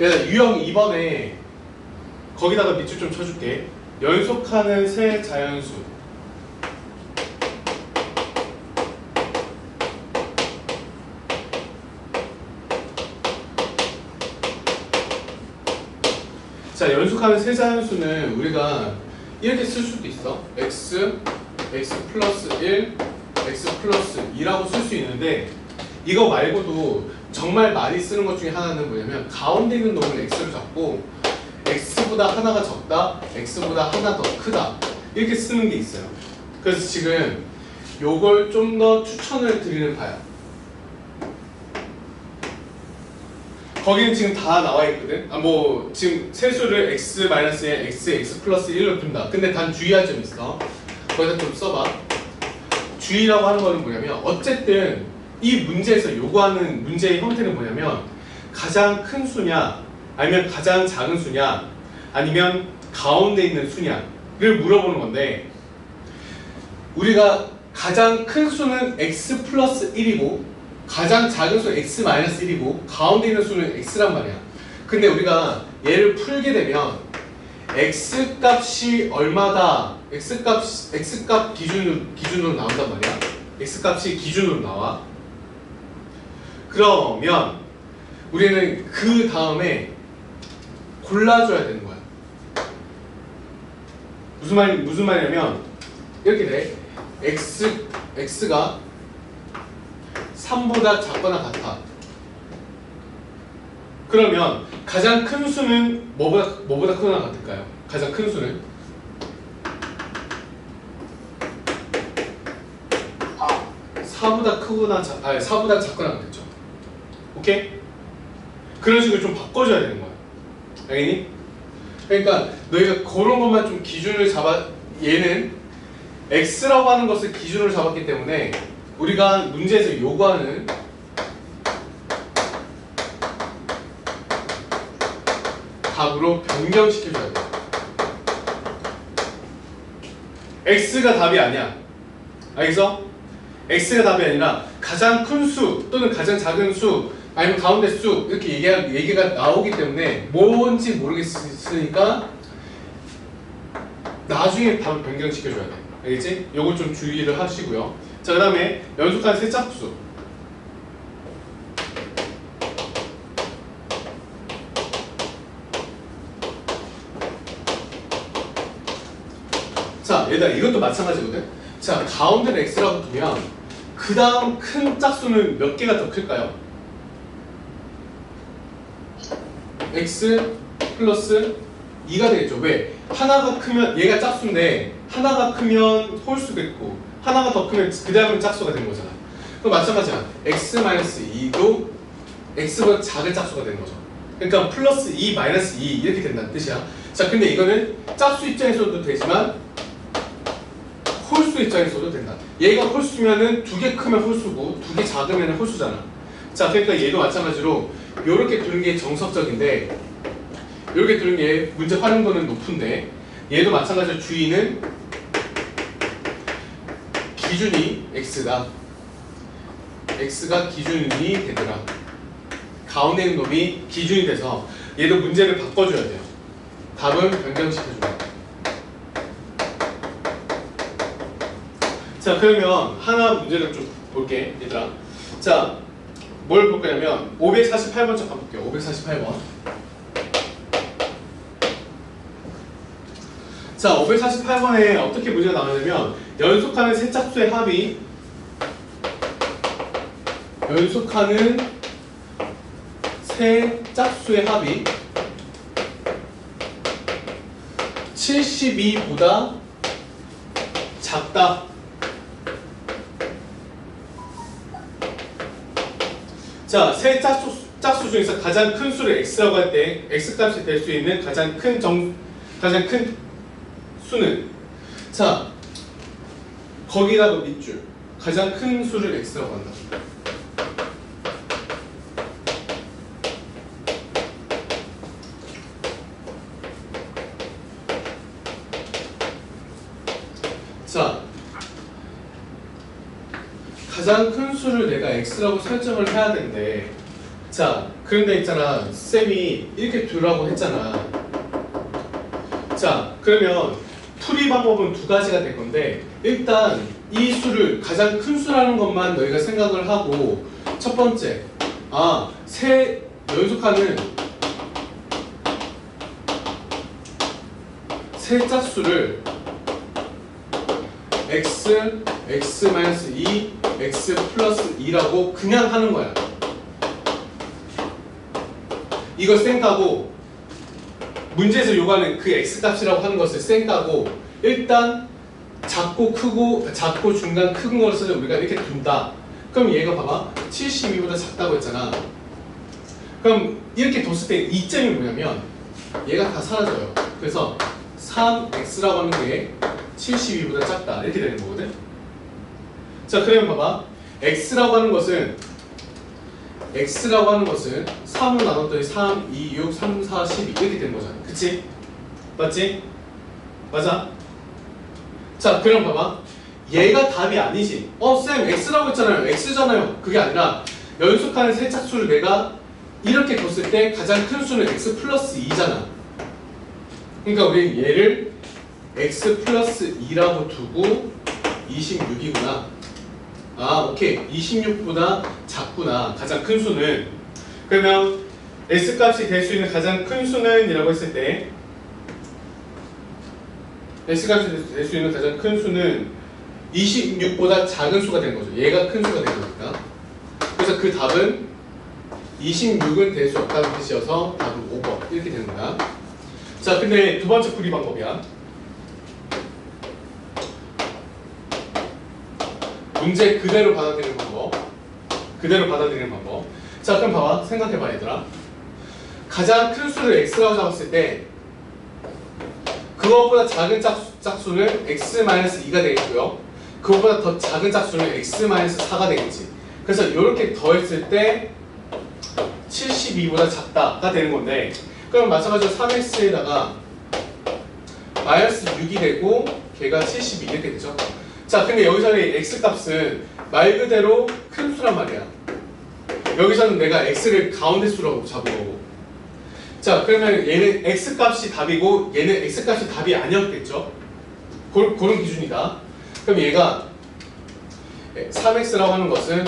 얘들아 유형 2번에 거기다가 밑줄 좀 쳐줄게. 연속하는 세 자연수. 자 연속하는 세 자연수는 우리가 이렇게 쓸 수도 있어. x x 플러스 1 x 플러스 2라고 쓸 수 있는데 이거 말고도 정말 많이 쓰는 것 중에 하나는 뭐냐면 가운데 있는 놈을 x로 잡고 x보다 하나가 적다 x보다 하나 더 크다 이렇게 쓰는 게 있어요 그래서 지금 요걸 좀 더 추천을 드리는 바야 거기는 지금 다 나와 있거든. 아 뭐 지금 세수를 x 마이너스 1, x, x 플러스 1로 푼다. 근데 단 주의할 점 있어. 거기다 좀 써봐. 주의라고 하는 거는 뭐냐면 어쨌든 이 문제에서 요구하는 문제의 형태는 뭐냐면 가장 큰 수냐 아니면 가장 작은 수냐 아니면 가운데 있는 수냐를 물어보는 건데 우리가 가장 큰 수는 x 플러스 1이고 가장 작은 수는 x 마이너스 1이고 가운데 있는 수는 x란 말이야. 근데 우리가 얘를 풀게 되면 x 값이 얼마다 x 값 x 값 기준으로 기준으로 나온단 말이야. x 값이 기준으로 나와. 그러면 우리는 그 다음에 골라줘야 되는 거야. 무슨 말 무슨 말이냐면 이렇게 돼. x x가 3보다 작거나 같아. 그러면 가장 큰 수는 뭐보다 뭐보다 크거나 같을까요? 가장 큰 수는 아, 4보다 크거나 작 아니 4보다 작거나 같겠죠. 오케이? 그런 식으로 좀 바꿔줘야 되는 거야. 알겠니? 그러니까 너희가 그런 것만 좀 기준을 잡아 얘는 x라고 하는 것을 기준으로 잡았기 때문에 우리가 문제에서 요구하는 답으로 변경시켜줘야 돼. x가 답이 아니야. 알겠어? x가 답이 아니라 가장 큰 수 또는 가장 작은 수 아니면 가운데 수 이렇게 얘기가, 얘기가 나오기 때문에 뭔지 모르겠으니까 나중에 답을 변경시켜줘야 돼. 알겠지? 요거 좀 주의를 하시고요. 자, 그 다음에 연속한 세 짝수. 자, 얘들아, 이것도 마찬가지거든? 자, 가운데를 x라고 두면, 그 다음 큰 짝수는 몇 개가 더 클까요? X 플러스 2가 되겠죠. 왜? 하나가 크면 얘가 짝수인데 하나가 크면 홀수가 있고 하나가 더 크면 그 다음은 짝수가 되는 거잖아. 그럼 마찬가지야. x 마이너스 2도 x보다 작은 짝수가 되는 거죠. 그러니까 플러스 2 마이너스 2 이렇게 된다는 뜻이야. 자, 근데 이거는 짝수 입장에서도 되지만 홀수 입장에서도 된다. 얘가 홀수면은 두 개 크면 홀수고 두 개 작으면 홀수잖아. 자, 그러니까 얘도 마찬가지로 이렇게 두는 게 정석적인데 이렇게 두는 게 문제 활용도는 높은데 얘도 마찬가지로 주의는 기준이 x다. x가 기준이 되더라. 가운데 있는 놈이 기준이 돼서 얘도 문제를 바꿔줘야 돼요. 답은 변경시켜줘야 돼. 자 그러면 하나 문제를 좀 볼게 얘들아 자 뭘 볼 거냐면 548번 잠깐 볼게요. 548번. 자 548번에 어떻게 문제가 나오냐면 연속하는 세 짝수의 합이 연속하는 세 짝수의 합이 72보다 작다 자, 세 짝수, 짝수 중에서 가장 큰 수를 x라고 할 때 x 값이 될 수 있는 가장 큰 정, 가장 큰 수는 자, 거기다가 밑줄 가장 큰 수를 x라고 한다. 자, 가장 큰 수를 내가 x라고 설정을 해야 되는데 자 그런데 있잖아. 쌤이 이렇게 두라고 했잖아. 자 그러면 풀이 방법은 두 가지가 될 건데 일단 이 수를 가장 큰 수라는 것만 너희가 생각을 하고 첫 번째 아 세 연속하는 세 짝수를 x, x-2, x 플러스 2라고 그냥 하는 거야. 이걸 쌩까고 문제에서 요구하는 그 x 값이라고 하는 것을 쌩까고 일단 작고 크고 작고 중간 큰 것을 우리가 이렇게 둔다. 그럼 얘가 봐봐 72보다 작다고 했잖아. 그럼 이렇게 뒀을 때 이점이 뭐냐면 얘가 다 사라져요. 그래서 3x라고 하는 게 72보다 작다 이렇게 되는 거거든. 자 그러면 봐봐 x라고 하는 것은 x라고 하는 것은 3으로 나눴더니 3, 2, 6, 3, 4, 12 이렇게 되는 거잖아. 그치? 맞지? 맞아? 자 그럼 봐봐 얘가 답이 아니지. 어쌤 x라고 했잖아요. x잖아요. 그게 아니라 연속하는 세 짝수를 내가 이렇게 뒀을 때 가장 큰 수는 x 플러스 2잖아. 그러니까 우리 얘를 x 플러스 2라고 두고 26이구나. 아, 오케이. 26보다 작구나. 가장 큰 수는. 그러면 s 값이 될 수 있는 가장 큰 수는 이라고 했을 때 s 값이 될 수 있는 가장 큰 수는 26보다 작은 수가 되는 거죠. 얘가 큰 수가 되는 거니까. 그래서 그 답은 26은 될 수 없다는 뜻이어서 답은 5번. 이렇게 되는 거야. 자, 근데 두 번째 풀이 방법이야. 문제 그대로 받아들이는 방법. 그대로 받아들이는 방법. 자, 그럼 봐봐. 생각해봐, 얘들아. 가장 큰 수를 x라고 잡았을 때 그것보다 작은 짝수, 짝수 는 x-2가 되겠고요. 그것보다 더 작은 짝수는 x-4가 되겠지. 그래서 이렇게 더했을 때 72보다 작다가 되는 건데 그럼 마찬가지로 3x에다가 마이너스 6이 되고 걔가 72 이렇게 되죠. 자, 근데 여기서는 x 값은 말 그대로 큰 수란 말이야. 여기서는 내가 x를 가운데 수라고 잡은 거고. 자, 그러면 얘는 x 값이 답이고 얘는 x 값이 답이 아니었겠죠? 고, 그런 기준이다. 그럼 얘가 3x라고 하는 것은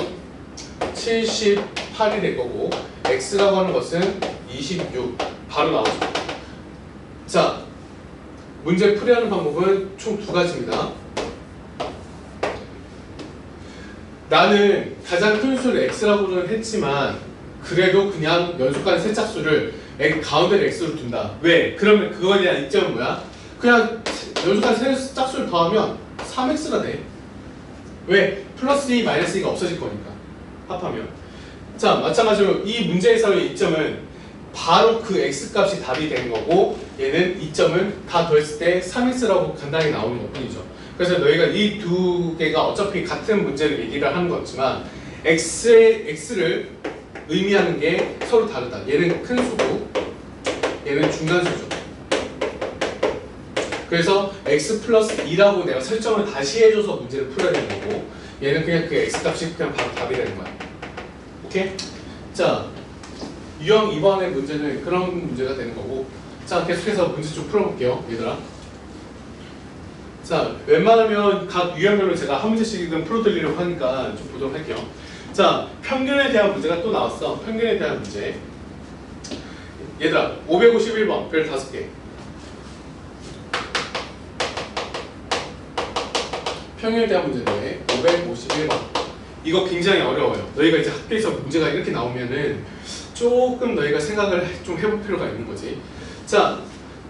78이 될 거고 x라고 하는 것은 26 바로 나오죠. 자, 문제 풀이하는 방법은 총 두 가지입니다. 나는 가장 큰 수를 x라고는 했지만 그래도 그냥 연속하는 세 짝수를 x- 가운데를 x로 둔다. 왜? 그러면 그거에 대한 이점은 뭐야? 그냥 연속한 세 짝수를 더하면 3x가 돼. 왜? 플러스 2, 마이너스 2가 없어질 거니까. 합하면. 자, 마찬가지로 이 문제에서의 이점은 바로 그 x 값이 답이 되는 거고 얘는 이점은 다 더했을 때 3x라고 간단히 나오는 것 뿐이죠. 그래서 너희가 이 두 개가 어차피 같은 문제를 얘기를 하는 거지만 x의 x를 의미하는 게 서로 다르다. 얘는 큰 수고 얘는 중간 수죠. 그래서 x 플러스 2라고 내가 설정을 다시 해줘서 문제를 풀어야 되는 거고 얘는 그냥 그 x 값이 그냥 바로 답이 되는 거야. 오케이? 자, 유형 2번의 문제는 그런 문제가 되는 거고 자, 계속해서 문제 좀 풀어볼게요, 얘들아. 자, 웬만하면 각 유형별로 제가 한 문제씩은 풀어드리려고 하니까 좀 보도록 할게요. 자, 평균에 대한 문제가 또 나왔어. 평균에 대한 문제. 얘들아, 551번, 별 5개. 평균에 대한 문제인데 551번. 이거 굉장히 어려워요. 너희가 이제 학교에서 문제가 이렇게 나오면은 조금 너희가 생각을 좀 해볼 필요가 있는 거지. 자,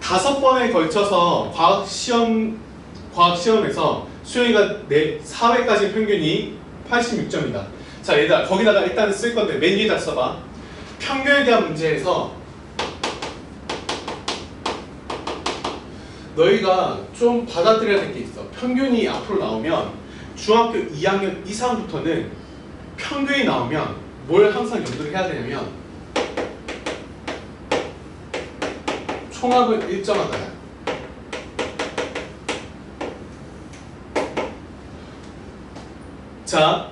다섯 번에 걸쳐서 과학 시험 과학 시험에서 수영이가 내 4회까지 평균이 86점이다. 자, 얘들아 거기다가 일단 쓸 건데 맨 위에다 써봐. 평균에 대한 문제에서 너희가 좀 받아들여야 될 게 있어. 평균이 앞으로 나오면 중학교 2학년 이상부터는 평균이 나오면 뭘 항상 염두를 해야 되냐면 총합을 일정하다 자,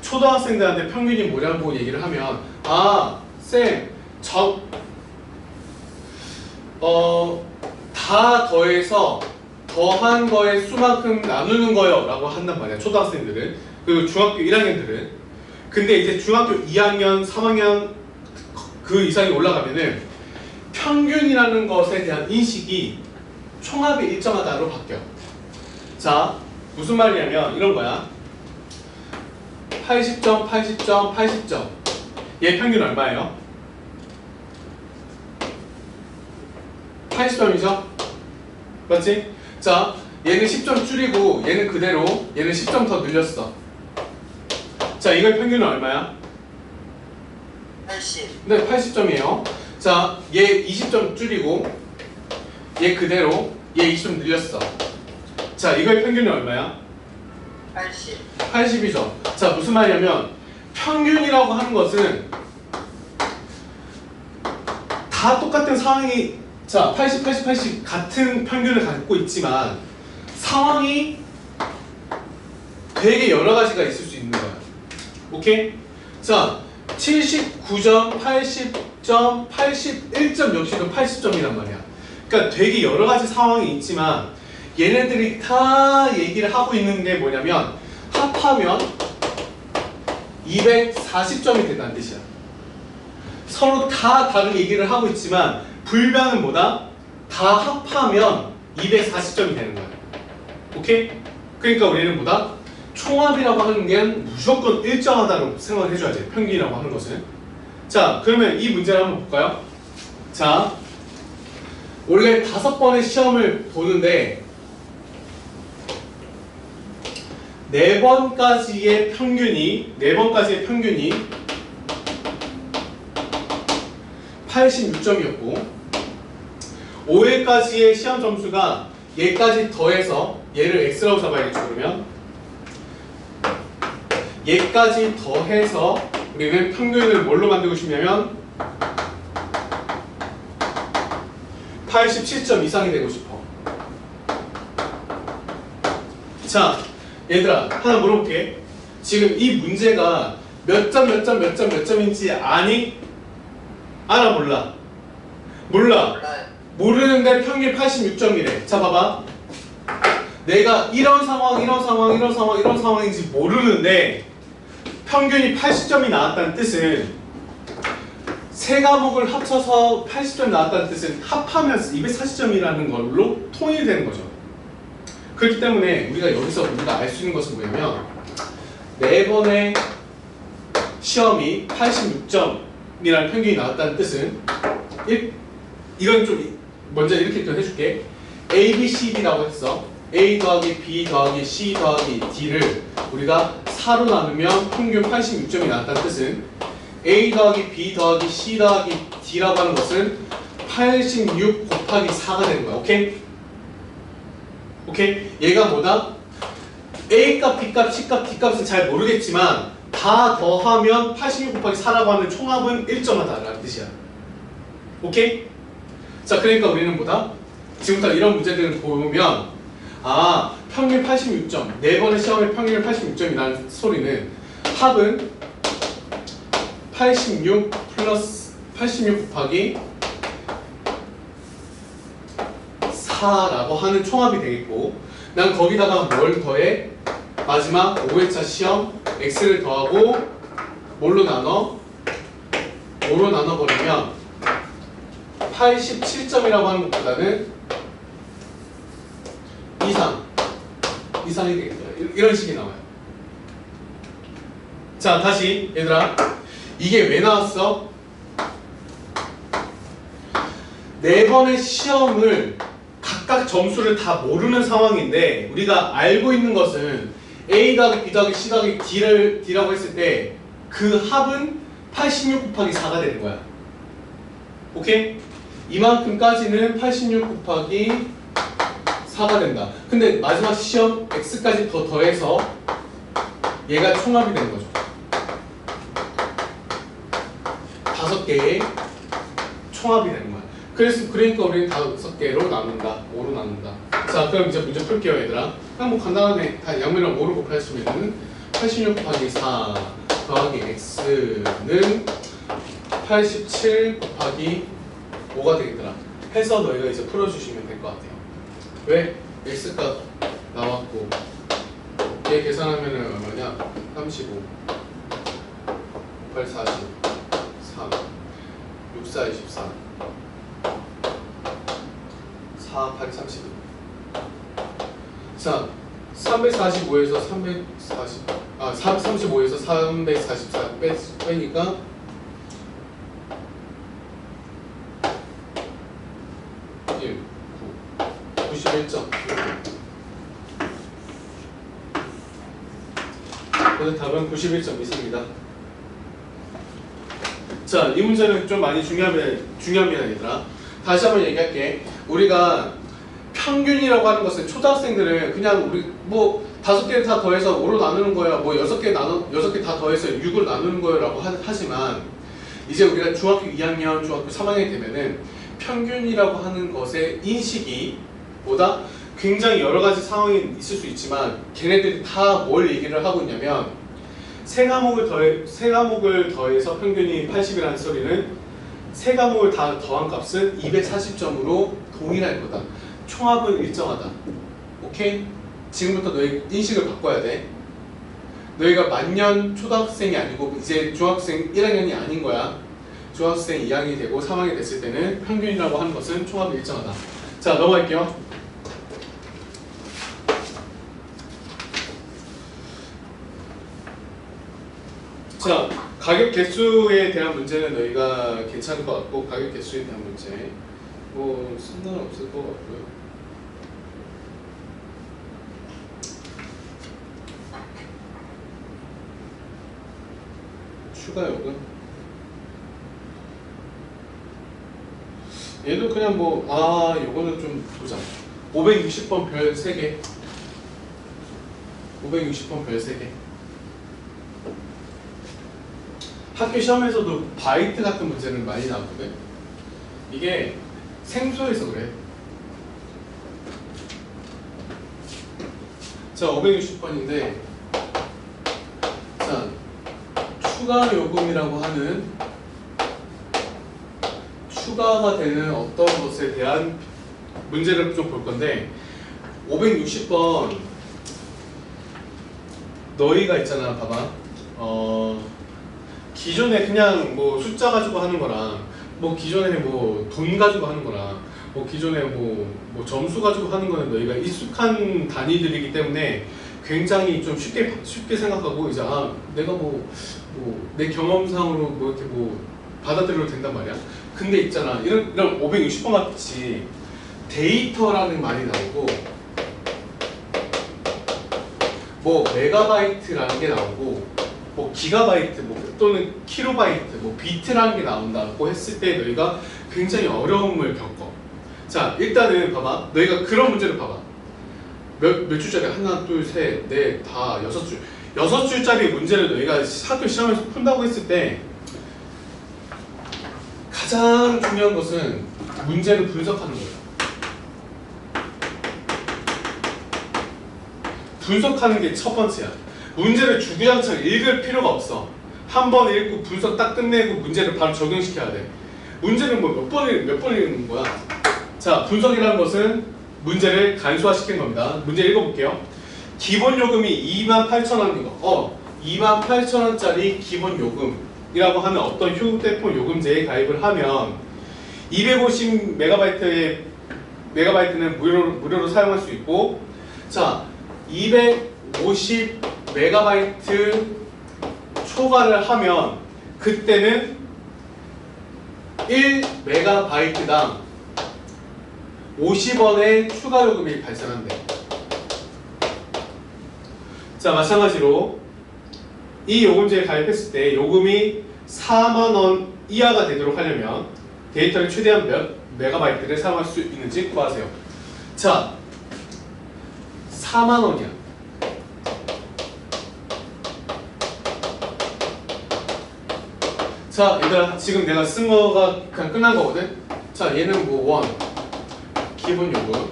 초등학생들한테 평균이 뭐냐고 얘기를 하면 아, 쌤, 저, 어, 다 더해서 더한 거의 수만큼 나누는 거요 라고 한단 말이야 초등학생들은. 그리고 중학교 1학년들은. 근데 이제 중학교 2학년 3학년 그 이상이 올라가면은 평균이라는 것에 대한 인식이 총합이 일정하다로 바뀌어. 자 무슨 말이냐면 이런 거야 80점 80점 80점 얘 평균 얼마예요? 80점이죠? 맞지? 자, 얘는 10점 줄이고 얘는 그대로 얘는 10점 더 늘렸어. 자, 이걸 평균은 얼마야? 80 네, 80점이에요. 자, 얘 20점 줄이고 얘 그대로 얘 20점 늘렸어. 자, 이걸 평균은 얼마야? 80 80이죠. 자, 무슨 말이냐면 평균이라고 하는 것은 다 똑같은 상황이 자, 80, 80, 80 같은 평균을 갖고 있지만 상황이 되게 여러 가지가 있을 수 있는 거야. 오케이? 자, 79점, 80점, 81점 역시도 80점이란 말이야. 그러니까 되게 여러 가지 상황이 있지만 얘네들이 다 얘기를 하고 있는 게 뭐냐면 합하면 240점이 된다는 뜻이야. 서로 다 다른 얘기를 하고 있지만 불변은 뭐다? 다 합하면 240점이 되는 거야. 오케이? 그러니까 우리는 뭐다? 총합이라고 하는 게 무조건 일정하다고 생각을 해줘야지. 평균이라고 하는 것은. 자, 그러면 이 문제를 한번 볼까요? 자, 원래 다섯 번의 시험을 보는데 네 번까지의 평균이 네 번까지의 평균이 86점이었고 5회까지의 시험 점수가 얘까지 더해서 얘를 x라고 잡아야겠죠 그러면? 얘까지 더해서 우리는 평균을 뭘로 만들고 싶냐면 87점 이상이 되고 싶어. 자 얘들아 하나 물어볼게 지금 이 문제가 몇 점 몇 점 몇 점 몇 점인지 아니? 알아 몰라? 몰라 모르는데 평균 86점이래. 자, 봐봐. 내가 이런 상황, 이런 상황, 이런 상황, 이런 상황인지 모르는데 평균이 80점이 나왔다는 뜻은 세 과목을 합쳐서 80점 나왔다는 뜻은 합하면 240점이라는 걸로 통일되는 거죠. 그렇기 때문에 우리가 여기서 우리가 알 수 있는 것은 뭐냐면 네 번의 시험이 86점이라는 평균이 나왔다는 뜻은 일, 이건 좀 먼저 이렇게 좀 해줄게. A, B, C, D라고 했어. A 더하기 B 더하기 C 더하기 D를 우리가 4로 나누면 평균 86점이 나왔다는 뜻은 A 더하기 B 더하기 C 더하기 D라고 하는 것은 86 곱하기 4가 되는 거야. 오케이? 오케이? 얘가 뭐다? A 값, B 값, C 값, D 값은 잘 모르겠지만 다 더하면 86 곱하기 4라고 하는 총합은 일정하다라는 뜻이야. 오케이? 자, 그러니까 우리는 뭐다? 지금부터 이런 문제들을 보면 아, 평균 86점. 네 번의 시험에 평균 86점이 나는 소리는 합은 86 플러스 86 곱하기 4라고 하는 총합이 되겠고 난 거기다가 뭘 더해? 마지막 5회차 시험 x를 더하고 뭘로 나눠? 5로 나눠버리면 87점이라고 하는 것보다는 이상 이상이 되겠다 이- 이런 식이 나와요 자 다시 얘들아 이게 왜 나왔어? 네 번의 시험을 각각 점수를 다 모르는 상황인데 우리가 알고 있는 것은 A 더하기 B 더하기 C 더하기 D를 D라고 했을 때 그 합은 86 곱하기 4가 되는 거야 오케이? 이만큼까지는 86 곱하기 4가 된다. 근데 마지막 시험 x까지 더 더해서 얘가 총합이 되는 거죠. 다섯 개의 총합이 되는 거야. 그래서 그러니까 우리는 다섯 개로 나눈다. 5로 나눈다. 자, 그럼 이제 문제 풀게요, 얘들아. 그냥 뭐 간단하네. 다 양면을 5로 곱하시면은 86 곱하기 4 더하기 x는 87 곱하기 5가 되겠더라. 해서 너희가 이제 풀어주시면 될 것 같아요. 왜? x값 나왔고 얘 계산하면은 얼마냐? 35 8 40 3 6 4 24 4 8 32자 345에서 340 아 335에서 344 빼, 빼니까 1 9 91점 그래서 답은 91점 있습니다. 자, 이 문제는 좀 많이 중요합니다. 중요합니다, 얘들아. 다시 한번 얘기할게. 우리가 평균이라고 하는 것은 초등학생들은 그냥 우리 뭐 다섯 개를 다 더해서 5로 나누는 거야. 뭐 여섯 개 나눠 여섯 개 다 더해서 6으로 나누는 거야라고 하, 하지만 이제 우리가 중학교 2학년, 중학교 3학년이 되면은 평균이라고 하는 것의 인식이 보다 굉장히 여러 가지 상황이 있을 수 있지만 걔네들이 다 뭘 얘기를 하고 있냐면 세 과목을 더해 세 과목을 더해서 평균이 80이라는 소리는 세 과목을 다 더한 값은 240점으로 동일할 거다. 총합은 일정하다. 오케이? 지금부터 너희 인식을 바꿔야 돼. 너희가 만년 초등학생이 아니고 이제 중학생 1학년이 아닌 거야. 중학생 2학년이 되고 3학년이 됐을 때는 평균이라고 하는 것은 총합이 일정하다. 자 넘어갈게요. 자, 가격 개수에 대한 문제는 너희가 괜찮을 것 같고 가격 개수에 대한 문제 뭐 상관 없을 것 같고요. 추가 요금 얘도 그냥 뭐 아 요거는 좀 보자 560번 별 3개 560번 별 3개 학교 시험에서도 바이트 같은 문제는 많이 나왔거든. 이게 생소해서 그래. 자, 560번인데, 자, 추가 요금이라고 하는 추가가 되는 어떤 것에 대한 문제를 좀 볼 건데, 560번 너희가 있잖아, 봐봐. 어, 기존에 그냥 뭐 숫자 가지고 하는 거랑 뭐 기존에 뭐 돈 가지고 하는 거랑 뭐 기존에 뭐, 뭐 점수 가지고 하는 거는 너희가 익숙한 단위들이기 때문에 굉장히 좀 쉽게 쉽게 생각하고 이제 아 내가 뭐 뭐 내 경험상으로 뭐 이렇게 뭐 받아들여도 된단 말이야. 근데 있잖아 이런 이런 560번 같이 데이터라는 말이 나오고 뭐 메가바이트라는 게 나오고 뭐 기가바이트 뭐 또는 킬로바이트 뭐 비트라는 게 나온다고 했을 때 너희가 굉장히 어려움을 겪어. 자 일단은 봐봐 너희가 그런 문제를 봐봐 몇, 몇 줄짜리 하나 둘 셋 넷 다 여섯 줄 여섯 줄짜리 문제를 너희가 학교 시험에서 푼다고 했을 때 가장 중요한 것은 문제를 분석하는 거야. 분석하는 게 첫 번째야. 문제를 주구장창 읽을 필요가 없어. 한 번 읽고 분석 딱 끝내고 문제를 바로 적용시켜야 돼. 문제는 뭐 몇 번, 몇번 읽는 거야. 자, 분석이라는 것은 문제를 간소화시킨 겁니다. 문제 읽어볼게요. 기본 요금이 28,000원인 거. 어, 28,000원짜리 기본 요금이라고 하는 어떤 휴대폰 요금제에 가입을 하면 250 메가바이트의 메가바이트는 무료로, 무료로 사용할 수 있고 자, 250 메가바이트 초과를 하면 그때는 1 메가바이트당 50원의 추가 요금이 발생한대. 자, 마찬가지로 이 요금제에 가입했을 때 요금이 4만 원 이하가 되도록 하려면 데이터를 최대한 몇 메가바이트를 사용할 수 있는지 구하세요. 자, 4만 원이야. 자, 얘들아, 지금 내가 쓴 거가 그냥 끝난 거거든? 자, 얘는 뭐, 원. 기본 요금.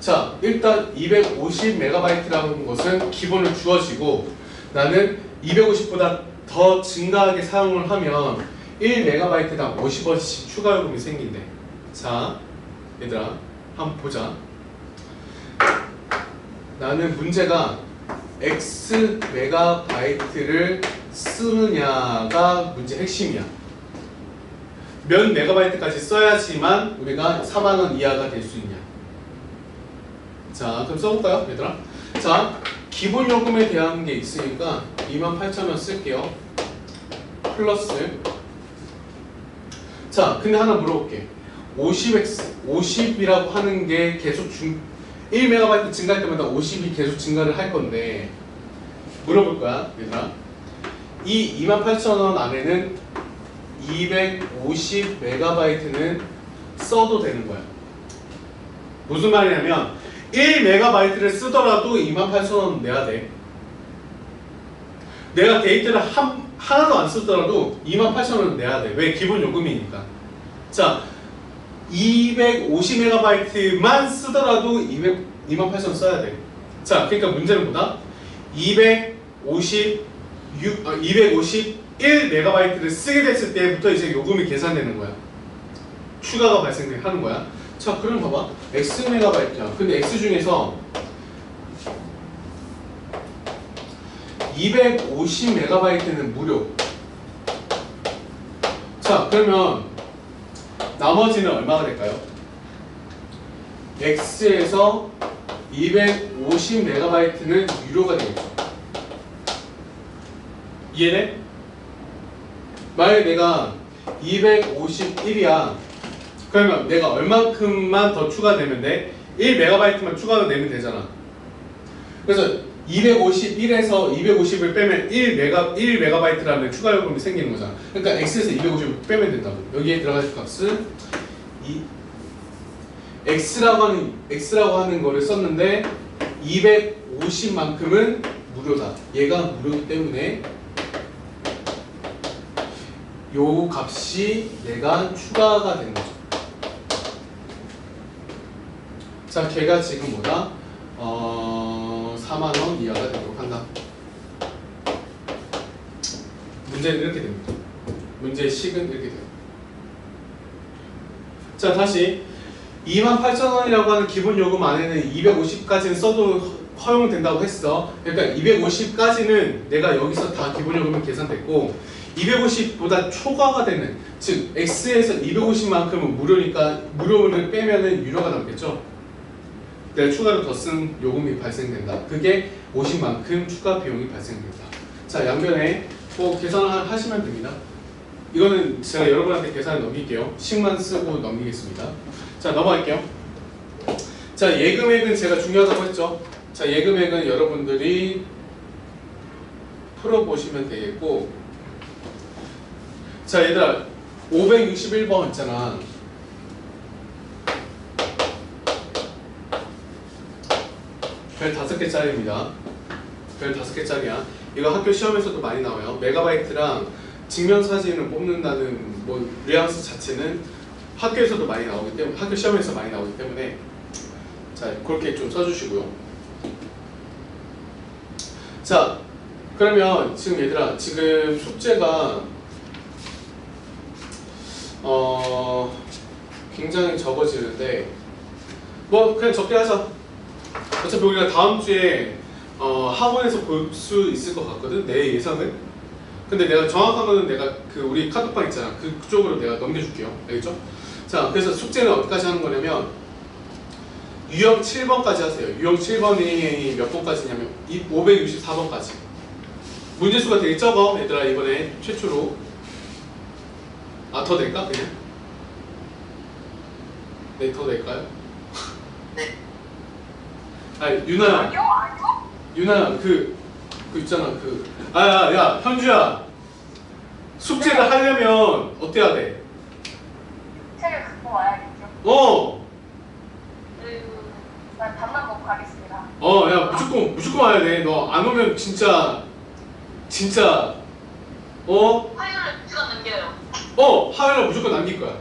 자, 일단 250메가바이트라는 것은 기본을 주어지고 나는 250보다 더 증가하게 사용을 하면 1MB당 50원씩 추가 요금이 생긴대. 자, 얘들아, 한번 보자. 나는 문제가 X 메가바이트를 쓰느냐가 문제 핵심이야. 몇 메가바이트까지 써야지만 우리가 4만원 이하가 될 수 있냐. 자, 그럼 써볼까요, 얘들아? 자, 기본 요금에 대한 게 있으니까 28,000원 쓸게요. 플러스. 자, 근데 하나 물어볼게. 50x, 50이라고 하는 게 계속 중, 1MB 증가할 때마다 50이 계속 증가를 할 건데, 물어볼 거야, 얘들아. 이 28,000원 안에는 250MB는 써도 되는 거야. 무슨 말이냐면 1MB를 쓰더라도 28,000원 내야 돼. 내가 데이터를 한, 하나도 안 쓰더라도 28,000원 내야 돼. 왜? 기본 요금이니까. 자, 250MB만 쓰더라도 200, 28,000원 써야 돼. 자, 그러니까 문제는 뭐다? 256, 어, 251MB를 쓰게 됐을 때부터 이제 요금이 계산되는 거야. 추가가 발생하는 거야. 자, 그럼 봐봐. X 메가바이트야. 근데 X 중에서 250MB는 무료. 자, 그러면 나머지는 얼마가 될까요? X에서 250MB는 유료가 되겠죠. 이해돼? 만약에 내가 251이야. 그러면 내가 얼만큼만 더 추가되면 돼? 1MB만 추가가 되면 되잖아. 그래서 251에서 250을 빼면 1메가 1MB라는 추가 요금이 생기는 거잖아. 그러니까 X에서 250을 빼면 된다고. 여기에 들어갈 값은 이 X라고 하는 X라고 하는 거를 썼는데 250만큼은 무료다. 얘가 무료이기 때문에 요 값이 얘가 추가가 되는 거죠. 자, 걔가 지금 뭐다? 어, 4만 원 이하가 되도록 한다. 문제는 이렇게 됩니다. 문제의 식은 이렇게 돼요. 자, 다시 28,000원이라고 하는 기본 요금 안에는 250까지는 써도 허용된다고 했어. 그러니까 250까지는 내가 여기서 다 기본 요금이 계산됐고 250보다 초과가 되는 즉 X에서 250만큼은 무료니까 무료를 빼면은 유료가 남겠죠. 내가 추가로 더 쓴 요금이 발생된다. 그게 50만큼 추가 비용이 발생된다. 자 양변에 뭐 계산을 하시면 됩니다. 이거는 제가 여러분한테 계산을 넘길게요. 식만 쓰고 넘기겠습니다. 자 넘어갈게요. 자 예금액은 제가 중요하다고 했죠. 자 예금액은 여러분들이 풀어보시면 되겠고 자 얘들아 561번 있잖아. 별 다섯 개짜리입니다. 별 다섯 개짜리야. 이거 학교 시험에서도 많이 나와요. 메가바이트랑 증명 사진을 뽑는다는 뭐 뉘앙스 자체는 학교에서도 많이 나오기 때문에 학교 시험에서 많이 나오기 때문에 자 그렇게 좀 써주시고요. 자 그러면 지금 얘들아 지금 숙제가 어 굉장히 적어지는데 뭐 그냥 적게 하자. 어차피 우리가 다음 주에 어, 학원에서 볼 수 있을 것 같거든 내 예상은. 근데 내가 정확한 거는 내가 그 우리 카톡방 있잖아 그- 그쪽으로 내가 넘겨줄게요. 알겠죠? 자 그래서 숙제는 어디까지 하는 거냐면 유형 7번까지 하세요. 유형 7번이 몇 번까지냐면 564번까지. 문제 수가 되게 적어 얘들아 이번에 최초로. 아더 낼까 그냥? 네더 낼까요? 네. 아 유나야. 아니요, 아니요. 유나 그, 그 있잖아 그 아야 야 현주야 숙제를 하려면 어떻게 해야 돼? 책을 갖고 와야겠죠. 어! 음, 난 밥만 먹고 가겠습니다. 어 야 무조건 무조건 와야 돼너 안 오면 진짜 진짜 어? 화요일에 시간 남겨요. 어 화요일에 무조건 남길 거야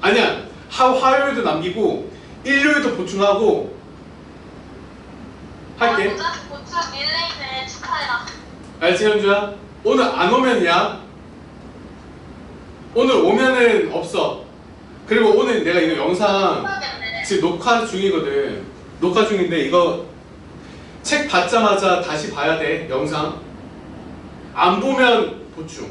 아니야 하, 화요일도 남기고 일요일도 보충하고 할게. 알지 현주야? 오늘 안 오면 야. 오늘 오면은 없어. 그리고 오늘 내가 이거 영상. 지금 녹화 중이거든. 녹화 중인데 이거 책 받자마자 다시 봐야 돼 영상. 안 보면 보충.